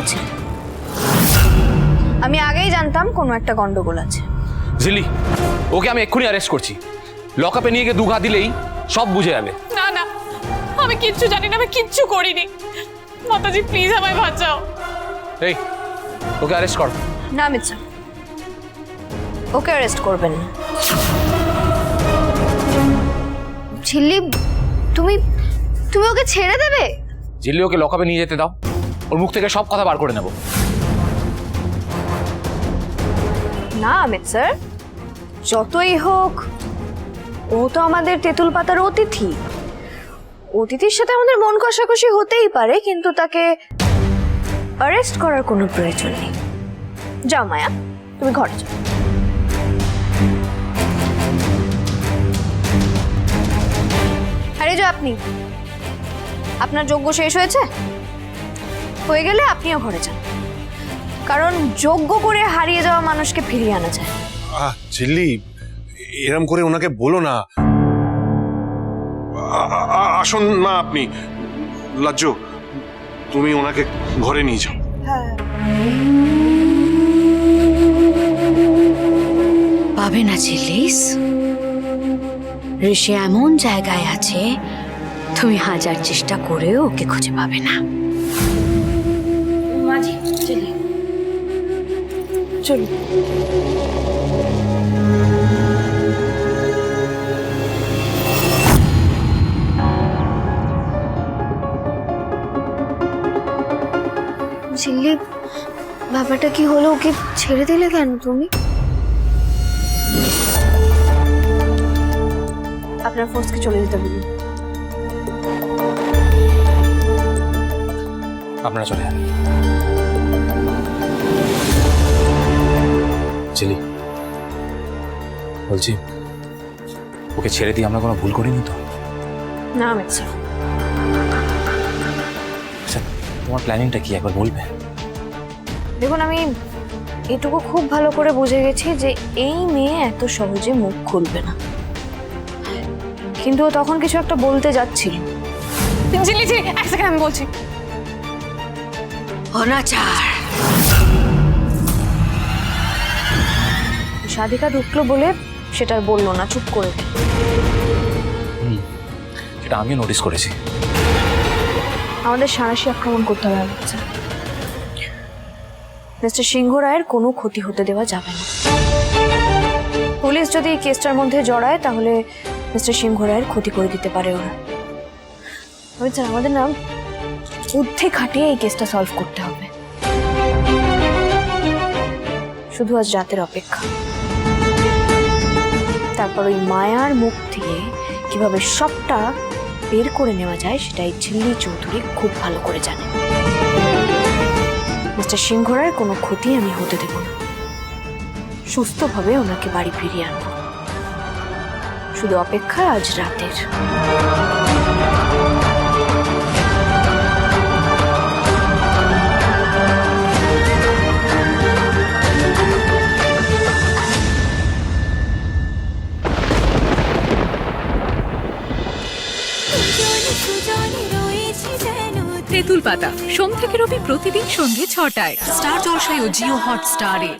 আছে? আমি আগেই জানতাম কোনো একটা গন্ডগোল আছে। জিলি ওকে আমি এক্ষুনি অ্যারেস্ট করছি। লকআপে নিয়ে গিয়ে দুঘা দিলেই সব বুঝে যাবে। না না আমি কিচ্ছু জানি না আমি কিচ্ছু করিনি। মাতাজি প্লিজ আমায় বাঁচাও। এই ওকে অ্যারেস্ট কর। না স্যার ওকে অ্যারেস্ট করবেন না। ঝিল্লি তুমি তুমি ওকে ছেড়ে দেবে? জিল্লি ওকে লকআপে নিয়ে যেতে দাও। ওর মুখ থেকে সব কথা বার করে নেব। না অমিত স্যার। যতই হোক, ও তো আমাদের তেঁতুল পাতার অতিথি। অতিথির সাথে আমাদের মন কষাকষি হতেই পারে, কিন্তু তাকে অ্যারেস্ট করার কোনো প্রয়োজন নেই। যাও, মায়া, তুমি ঘরে যাও। আরে, যে আপনি, আপনার যোগ্য শেষ হয়েছে? হয়ে গেলে আপনিও ঘরে যান। কারণ যোগ্য করে হারিয়ে যাওয়া মানুষকে ফিরিয়ে আনা যায়। আহ ঝিল্লি এরম করে ওনাকে বলো না। আসুন না আপনি। লাজ্জ তুমি ওনাকে ঘরে নিয়ে যাও। পাবে না চিলিস ঋষি এমন জায়গায় আছে তুমি হাজার চেষ্টা করেও ওকে খুঁজে পাবে না। মাঝি চলি চলুন ঝিল্লি ব্যাপারটা কি হলো ওকে ছেড়ে দিলে কেন তুমি আপনার ফোর্সকে চলে যেতে বলুন আপনারা চলে যান জিলি বলছি ওকে ছেড়ে দিয়ে আমরা কোনো ভুল করিনি তো? না অমিত স্যার আচ্ছা তোমার প্ল্যানিংটা কি? একবার বলবে। দেখুন আমি এটুকু খুব ভালো করে বুঝে গেছি যে এই মেয়ে এত সহজে মুখ খুলবে না। কিন্তু ও তখন কিছু একটা বলতে যাচ্ছিল। ঝিলি ঝিলি এক সেকেন্ড আমি বলছি। অনাচার। সাধিকা ঢুকলো বলে সেটা বলল না চুপ করে। সেটা আমিও নোটিস করেছি। আমাদের সাঁড়াশি আক্রমণ করতে হবে মিস্টার সিংহ রায়ের কোনো ক্ষতি হতে দেওয়া যাবে না। পুলিশ যদি এই কেসটার মধ্যে জড়ায় তাহলে মিস্টার সিংহ রায়ের ক্ষতি করে দিতে পারে ওরা। স্যার আমাদের নাম বুদ্ধি খাটিয়ে এই কেসটা সলভ করতে হবে। শুধু আজ রাতের অপেক্ষা। তারপর ওই মায়ার মুখ থেকে কীভাবে সবটা বের করে নেওয়া যায় সেটাই ঝিল্লি চৌধুরী খুব ভালো করে জানে। মিস্টার সিংহরার কোনো ক্ষতি আমি হতে দেব না। সুস্থভাবে ওনাকে বাড়ি ফিরিয়ে আনব। শুধু অপেক্ষা আজ রাতের। তেঁতুল পাতা সোম থেকে রবি প্রতিদিন সন্ধ্যে ছটায়। স্টার জলসায় ও জিও হট স্টারে